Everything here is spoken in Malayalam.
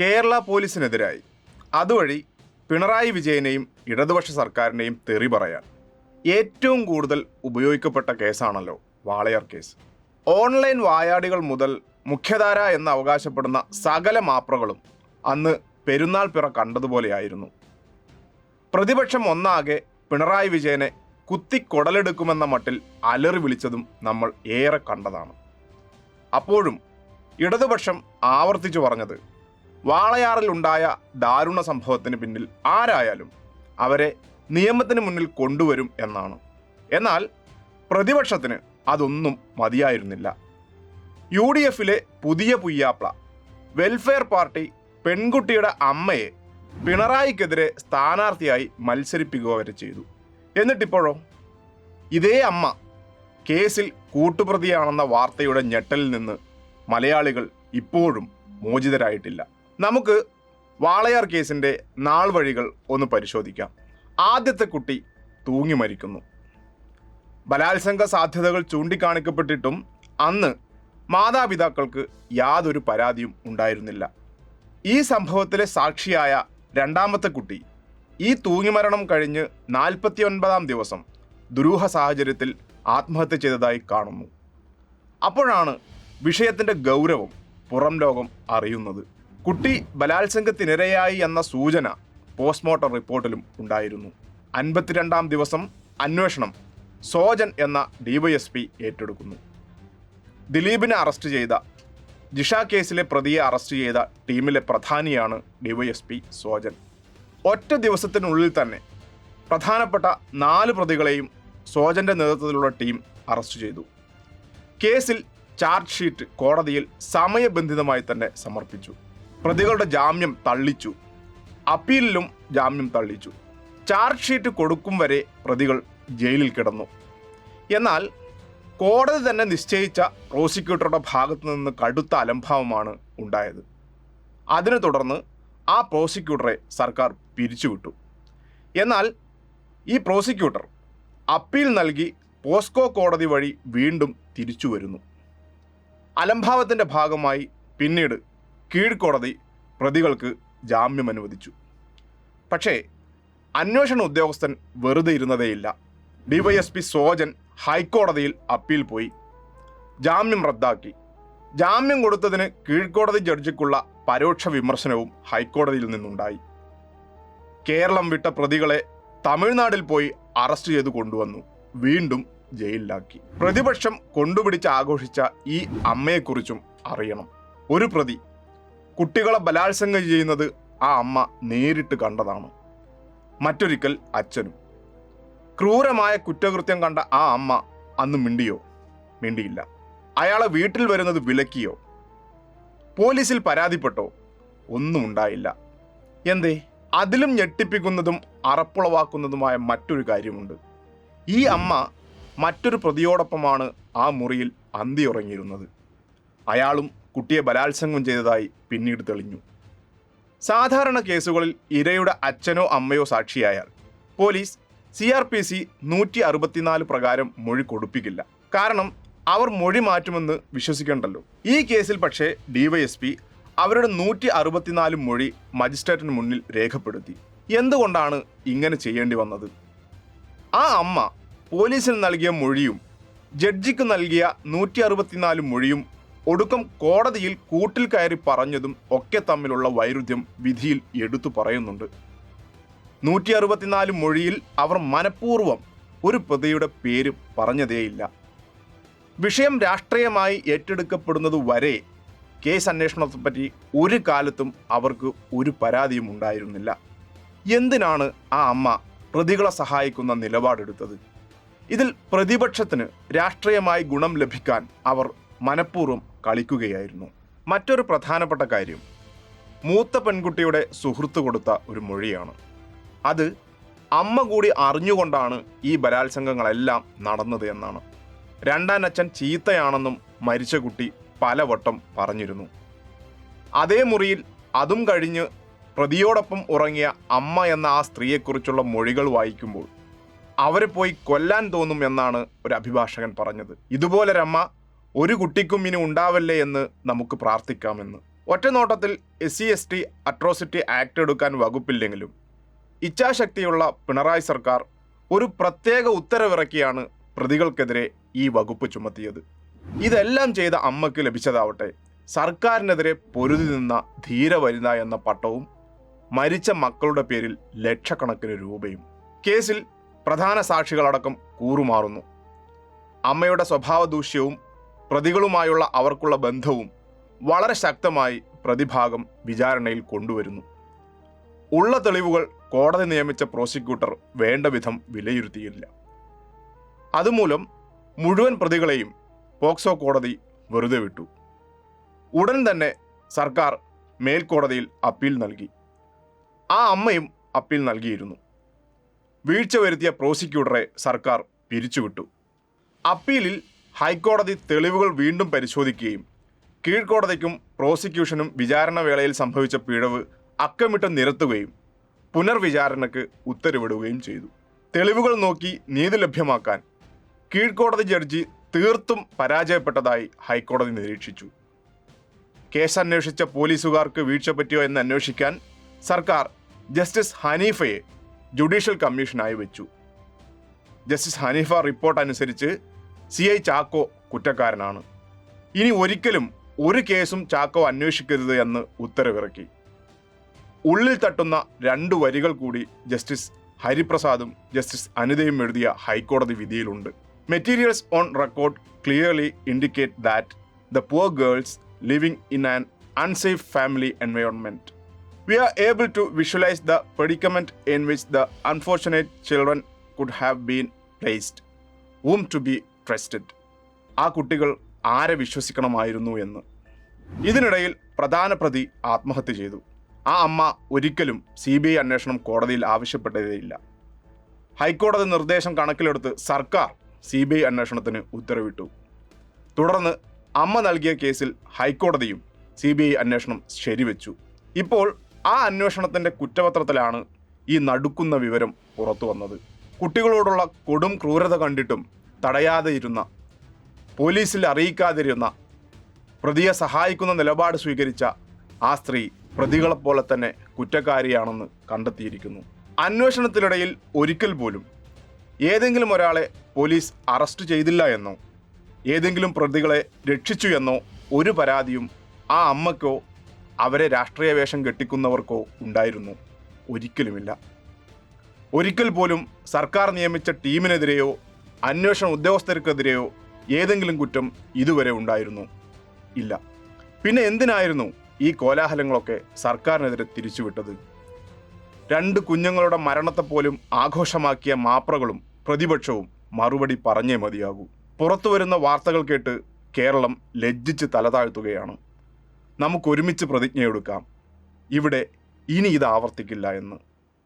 കേരള പോലീസിനെതിരായി. അതുവഴി പിണറായി വിജയനെയും ഇടതുപക്ഷ സർക്കാരിനെയും തെറി പറയാൻ. ഏറ്റവും കൂടുതൽ ഉപയോഗിക്കപ്പെട്ട കേസാണല്ലോ വാളയാർ കേസ്. ഓൺലൈൻ വായാടികൾ മുതൽ മുഖ്യധാര എന്ന് അവകാശപ്പെടുന്ന സകല മാപ്രകളും അന്ന് പെരുന്നാൾ പിറ കണ്ടതുപോലെയായിരുന്നു. പ്രതിപക്ഷം ഒന്നാകെ പിണറായി വിജയനെ കുത്തിക്കൊടലെടുക്കുമെന്ന മട്ടിൽ അലറി വിളിച്ചതും നമ്മൾ ഏറെ കണ്ടതാണ്. അപ്പോഴും ഇടതുപക്ഷം ആവർത്തിച്ചു പറഞ്ഞത് വാളയാറിൽ ഉണ്ടായ ദാരുണ സംഭവത്തിന് പിന്നിൽ ആരായാലും അവരെ നിയമത്തിന് മുന്നിൽ കൊണ്ടുവരും എന്നാണ്. എന്നാൽ പ്രതിപക്ഷത്തിന് അതൊന്നും മതിയായിരുന്നില്ല. യു ഡി എഫിലെ പുതിയ പുയ്യാപ്ല വെൽഫെയർ പാർട്ടി പെൺകുട്ടിയുടെ അമ്മയെ പിണറായിക്കെതിരെ സ്ഥാനാർത്ഥിയായി മത്സരിപ്പിക്കുക വരെ ചെയ്തു. എന്നിട്ടിപ്പോഴോ? ഇതേ അമ്മ കേസിൽ കൂട്ടുപ്രതിയാണെന്ന വാർത്തയുടെ ഞെട്ടലിൽ നിന്ന് മലയാളികൾ ഇപ്പോഴും മോചിതരായിട്ടില്ല. നമുക്ക് വാളയാർ കേസിന്റെ നാൾ വഴികൾ ഒന്ന് പരിശോധിക്കാം. ആദ്യത്തെ കുട്ടി തൂങ്ങി മരിക്കുന്നു. ബലാത്സംഗ സാധ്യതകൾ ചൂണ്ടിക്കാണിക്കപ്പെട്ടിട്ടും അന്ന് മാതാപിതാക്കൾക്ക് യാതൊരു പരാതിയും ഉണ്ടായിരുന്നില്ല. ഈ സംഭവത്തിലെ സാക്ഷിയായ രണ്ടാമത്തെ കുട്ടി ഈ തൂങ്ങിമരണം കഴിഞ്ഞ് നാൽപ്പത്തി ഒൻപതാം ദിവസം ദുരൂഹ സാഹചര്യത്തിൽ ആത്മഹത്യ ചെയ്തതായി കാണുന്നു. അപ്പോഴാണ് വിഷയത്തിന്റെ ഗൗരവം പുറം ലോകം അറിയുന്നത്. കുട്ടി ബലാത്സംഗത്തിനിരയായി എന്ന സൂചന പോസ്റ്റ്മോർട്ടം റിപ്പോർട്ടിലും ഉണ്ടായിരുന്നു. അൻപത്തിരണ്ടാം ദിവസം അന്വേഷണം സോജൻ എന്ന ഡിവൈഎസ്പി ഏറ്റെടുക്കുന്നു. ദിലീപിനെ അറസ്റ്റ് ചെയ്ത ജിഷ കേസിലെ പ്രതിയെ അറസ്റ്റ് ചെയ്ത ടീമിലെ പ്രധാനിയാണ് ഡിവൈഎസ്പി സോജൻ. ഒറ്റ ദിവസത്തിനുള്ളിൽ തന്നെ പ്രധാനപ്പെട്ട നാല് പ്രതികളെയും സോജന്റെ നേതൃത്വത്തിലുള്ള ടീം അറസ്റ്റ് ചെയ്തു. കേസിൽ ചാർജ് ഷീറ്റ് കോടതിയിൽ സമയബന്ധിതമായി തന്നെ സമർപ്പിച്ചു. പ്രതികളുടെ ജാമ്യം തള്ളിച്ചു. അപ്പീലിലും ജാമ്യം തള്ളിച്ചു. ചാർജ് ഷീറ്റ് കൊടുക്കും വരെ പ്രതികൾ ജയിലിൽ കിടന്നു. എന്നാൽ കോടതി തന്നെ നിശ്ചയിച്ച പ്രോസിക്യൂട്ടറുടെ ഭാഗത്തു നിന്ന് കടുത്ത അലംഭാവമാണ് ഉണ്ടായത്. അതിനെ തുടർന്ന് ആ പ്രോസിക്യൂട്ടറെ സർക്കാർ പിരിച്ചുവിട്ടു. എന്നാൽ ഈ പ്രോസിക്യൂട്ടർ അപ്പീൽ നൽകി പോസ്കോ കോടതി വഴി വീണ്ടും തിരിച്ചു വരുന്നു അലംഭാവത്തിന്റെ ഭാഗമായി പിന്നീട് കീഴ്ക്കോടതി പ്രതികൾക്ക് ജാമ്യം അനുവദിച്ചു. പക്ഷേ അന്വേഷണ ഉദ്യോഗസ്ഥൻ വെറുതെ ഇരുന്നതേയില്ല ഡിവൈഎസ്പി സോജൻ ഹൈക്കോടതിയിൽ അപ്പീൽ പോയി. ജാമ്യം റദ്ദാക്കി. ജാമ്യം കൊടുത്തതിന് കീഴ്ക്കോടതി ജഡ്ജിക്കുള്ള പരോക്ഷ വിമർശനവും ഹൈക്കോടതിയിൽ നിന്നുണ്ടായി. കേരളം വിട്ട പ്രതികളെ തമിഴ്നാട്ടിൽ പോയി അറസ്റ്റ് ചെയ്തു കൊണ്ടുവന്നു. വീണ്ടും ജയിലിലാക്കി. പ്രതിപക്ഷം കൊണ്ടുപിടിച്ച് ആഘോഷിച്ച ഈ അമ്മയെക്കുറിച്ചും അറിയണം. ഒരു പ്രതി കുട്ടികളെ ബലാത്സംഗം ചെയ്യുന്നത് ആ അമ്മ നേരിട്ട് കണ്ടതാണ്. മറ്റൊരിക്കൽ അച്ഛനും. ക്രൂരമായ കുറ്റകൃത്യം കണ്ട ആ അമ്മ അന്ന് മിണ്ടിയോ? മിണ്ടിയില്ല. അയാളെ വീട്ടിൽ വരുന്നത് വിലക്കിയോ? പോലീസിൽ പരാതിപ്പെട്ടോ? ഒന്നും ഉണ്ടായില്ല. എന്തേ? അതിലും ഞെട്ടിപ്പിക്കുന്നതും അറപ്പുളവാക്കുന്നതുമായ മറ്റൊരു കാര്യമുണ്ട്. ഈ അമ്മ മറ്റൊരു പ്രതിയോടൊപ്പമാണ് ആ മുറിയിൽ അന്തിയുറങ്ങിയിരുന്നത്. അയാളും കുട്ടിയെ ബലാത്സംഗം ചെയ്തതായി പിന്നീട് തെളിഞ്ഞു. സാധാരണ കേസുകളിൽ ഇരയുടെ അച്ഛനോ അമ്മയോ സാക്ഷിയായാൽ police C R P C നൂറ്റി അറുപത്തിനാല് പ്രകാരം മൊഴി കൊടുപ്പിക്കില്ല. കാരണം അവർ മൊഴി മാറ്റുമെന്ന് വിശ്വസിക്കണ്ടല്ലോ. ഈ കേസിൽ പക്ഷേ ഡിവൈഎസ്പി അവരുടെ നൂറ്റി അറുപത്തിനാല് മൊഴി മജിസ്ട്രേറ്റിന് മുന്നിൽ രേഖപ്പെടുത്തി. എന്തുകൊണ്ടാണ് ഇങ്ങനെ ചെയ്യേണ്ടി വന്നത്? ആ അമ്മ പോലീസിന് നൽകിയ മൊഴിയും ജഡ്ജിക്ക് നൽകിയ നൂറ്റി അറുപത്തിനാല് മൊഴിയും ഒടുക്കം കോടതിയിൽ കൂട്ടിൽ കയറി പറഞ്ഞതും ഒക്കെ തമ്മിലുള്ള വൈരുദ്ധ്യം വിധിയിൽ എടുത്തു പറയുന്നുണ്ട്. നൂറ്റി അറുപത്തിനാല് മൊഴിയിൽ അവർ മനഃപൂർവം ഒരു പ്രതിയുടെ പേര് പറഞ്ഞതേയില്ല. വിഷയം രാഷ്ട്രീയമായി ഏറ്റെടുക്കപ്പെടുന്നത് വരെ കേസ് അന്വേഷണത്തെപ്പറ്റി ഒരു കാലത്തും അവർക്ക് ഒരു പരാതിയും ഉണ്ടായിരുന്നില്ല. എന്തിനാണ് ആ അമ്മ പ്രതികളെ സഹായിക്കുന്ന നിലപാടെടുത്തത്? ഇതിൽ പ്രതിപക്ഷത്തിന് രാഷ്ട്രീയമായി ഗുണം ലഭിക്കാൻ അവർ മനഃപൂർവം കളിക്കുകയായിരുന്നു. മറ്റൊരു പ്രധാനപ്പെട്ട കാര്യം മൂത്ത പെൺകുട്ടിയുടെ സുഹൃത്ത് കൊടുത്ത ഒരു മൊഴിയാണ്. അത് അമ്മ കൂടി അറിഞ്ഞുകൊണ്ടാണ് ഈ ബലാത്സംഗങ്ങളെല്ലാം നടന്നത് എന്നാണ്. രണ്ടാം അച്ഛൻ ചീത്തയാണെന്നും മരിച്ച കുട്ടി പലവട്ടം പറഞ്ഞിരുന്നു. അതേ മുറിയിൽ അതും കഴിഞ്ഞ് പ്രതിയോടൊപ്പം ഉറങ്ങിയ അമ്മ എന്ന ആ സ്ത്രീയെക്കുറിച്ചുള്ള മൊഴികൾ വായിക്കുമ്പോൾ അവരെ പോയി കൊല്ലാൻ തോന്നും എന്നാണ് ഒരു അഭിഭാഷകൻ പറഞ്ഞത്. ഇതുപോലൊരമ്മ ഒരു കുട്ടിക്കും ഇനി ഉണ്ടാവല്ലേ എന്ന് നമുക്ക് പ്രാർത്ഥിക്കാമെന്ന്. ഒറ്റനോട്ടത്തിൽ S C S T atrocity act എടുക്കാൻ വകുപ്പില്ലെങ്കിലും ഇച്ഛാശക്തിയുള്ള പിണറായി സർക്കാർ ഒരു പ്രത്യേക ഉത്തരവിറക്കിയാണ് പ്രതികൾക്കെതിരെ ഈ വകുപ്പ് ചുമത്തിയത്. ഇതെല്ലാം ചെയ്ത അമ്മയ്ക്ക് ലഭിച്ചതാവട്ടെ സർക്കാരിനെതിരെ പൊരുതി നിന്ന ധീരവനിത എന്ന പട്ടവും മരിച്ച മക്കളുടെ പേരിൽ ലക്ഷക്കണക്കിന് രൂപയും കേസിൽ പ്രധാന സാക്ഷികളടക്കം കൂറുമാറുന്നു. അമ്മയുടെ സ്വഭാവ ദൂഷ്യവും പ്രതികളുമായുള്ള അവർക്കുള്ള ബന്ധവും വളരെ ശക്തമായി പ്രതിഭാഗം വിചാരണയിൽ കൊണ്ടുവരുന്നു. ഉള്ള തെളിവുകൾ കോടതി നിയമിച്ച പ്രോസിക്യൂട്ടർ വേണ്ട വിധം വിലയിരുത്തിയില്ല. അതുമൂലം മുഴുവൻ പ്രതികളെയും പോക്സോ കോടതി വെറുതെ വിട്ടു. ഉടൻ തന്നെ സർക്കാർ മേൽക്കോടതിയിൽ അപ്പീൽ നൽകി. ആ അമ്മയും അപ്പീൽ നൽകിയിരുന്നു. വീഴ്ച വരുത്തിയ പ്രോസിക്യൂട്ടറെ സർക്കാർ പിരിച്ചുവിട്ടു. അപ്പീലിൽ ഹൈക്കോടതി തെളിവുകൾ വീണ്ടും പരിശോധിക്കുകയും കീഴ്ക്കോടതിക്കും പ്രോസിക്യൂഷനും വിചാരണ വേളയിൽ സംഭവിച്ച പിഴവ് അക്കമിട്ട് നിരത്തുകയും പുനർവിചാരണക്ക് ഉത്തരവിടുകയും ചെയ്തു. തെളിവുകൾ നോക്കി നീതി ലഭ്യമാക്കാൻ കീഴ്ക്കോടതി ജഡ്ജി തീർത്തും പരാജയപ്പെട്ടതായി ഹൈക്കോടതി നിരീക്ഷിച്ചു. കേസ് അന്വേഷിച്ച പോലീസുകാർക്ക് വീഴ്ച പറ്റിയോ എന്ന് അന്വേഷിക്കാൻ സർക്കാർ ജസ്റ്റിസ് ഹനീഫയെ ജുഡീഷ്യൽ കമ്മീഷനായി വെച്ചു. ജസ്റ്റിസ് ഹനീഫ റിപ്പോർട്ട് അനുസരിച്ച് സി ഐ ചാക്കോ കുറ്റക്കാരനാണ്. ഇനി ഒരിക്കലും ഒരു കേസും ചാക്കോ അന്വേഷിക്കരുത് എന്ന് ഉത്തരവിറക്കി. ഉള്ളിൽ തട്ടുന്ന രണ്ട് വരികൾ കൂടി ജസ്റ്റിസ് ഹരിപ്രസാദും ജസ്റ്റിസ് അനിതയും എഴുതിയ ഹൈക്കോടതി വിധിയിലുണ്ട്. Materials on record clearly indicate that the poor girls living in an unsafe family environment. We are able to visualise the predicament in which the unfortunate children could have been placed whom to be trusted. ആ കുട്ടികൾ ആരെ വിശ്വസിക്കണമായിരുന്നു എന്ന്. ഇതിനിടയിൽ പ്രധാന പ്രതി ആത്മഹത്യ ചെയ്തു. ആ അമ്മ ഒരിക്കലും സി ബി ഐ അന്വേഷണം കോടതിയിൽ ആവശ്യപ്പെട്ടതേയില്ല. ഹൈക്കോടതി നിർദ്ദേശം കണക്കിലെടുത്ത് സർക്കാർ സി ബി ഐ അന്വേഷണത്തിന് ഉത്തരവിട്ടു. തുടർന്ന് അമ്മ നൽകിയ കേസിൽ ഹൈക്കോടതിയും സി ബി ഐ അന്വേഷണം ശരിവെച്ചു. ഇപ്പോൾ ആ അന്വേഷണത്തിന്റെ കുറ്റപത്രത്തിലാണ് ഈ നടുക്കുന്ന വിവരം പുറത്തു വന്നത് കുട്ടികളോടുള്ള കൊടും ക്രൂരത കണ്ടിട്ടും തടയാതെ ഇരുന്ന പോലീസിൽ അറിയിക്കാതിരുന്ന പ്രതിയെ സഹായിക്കുന്ന നിലപാട് സ്വീകരിച്ച ആ സ്ത്രീ പ്രതികളെപ്പോലെ തന്നെ കുറ്റക്കാരിയാണെന്ന് കണ്ടെത്തിയിരിക്കുന്നു. അന്വേഷണത്തിനിടയിൽ ഒരിക്കൽ പോലും ഏതെങ്കിലും ഒരാളെ പോലീസ് അറസ്റ്റ് ചെയ്തില്ല എന്നോ ഏതെങ്കിലും പ്രതികളെ രക്ഷിച്ചു എന്നോ ഒരു പരാതിയും ആ അമ്മയ്ക്കോ അവരെ രാഷ്ട്രീയ വേഷം കെട്ടിക്കുന്നവർക്കോ ഉണ്ടായിരുന്നു. ഒരിക്കലുമില്ല. ഒരിക്കൽ പോലും സർക്കാർ നിയമിച്ച ടീമിനെതിരെയോ അന്വേഷണ ഉദ്യോഗസ്ഥർക്കെതിരെയോ ഏതെങ്കിലും കുറ്റം ഇതുവരെ ഉണ്ടായിരുന്നു. ഇല്ല. പിന്നെ എന്തിനായിരുന്നു ഈ കോലാഹലങ്ങളൊക്കെ സർക്കാരിനെതിരെ തിരിച്ചുവിട്ടത്? രണ്ട് കുഞ്ഞുങ്ങളുടെ മരണത്തെപ്പോലും ആഘോഷമാക്കിയ മാപ്രകളും പ്രതിപക്ഷവും മറുപടി പറഞ്ഞേ മതിയാകൂ. പുറത്തു വരുന്ന വാർത്തകൾ കേട്ട് കേരളം ലജ്ജിച്ച് തലതാഴ്ത്തുകയാണ്. നമുക്കൊരുമിച്ച് പ്രതിജ്ഞയെടുക്കാം. ഇവിടെ ഇനി ഇത് ആവർത്തിക്കില്ല എന്ന്.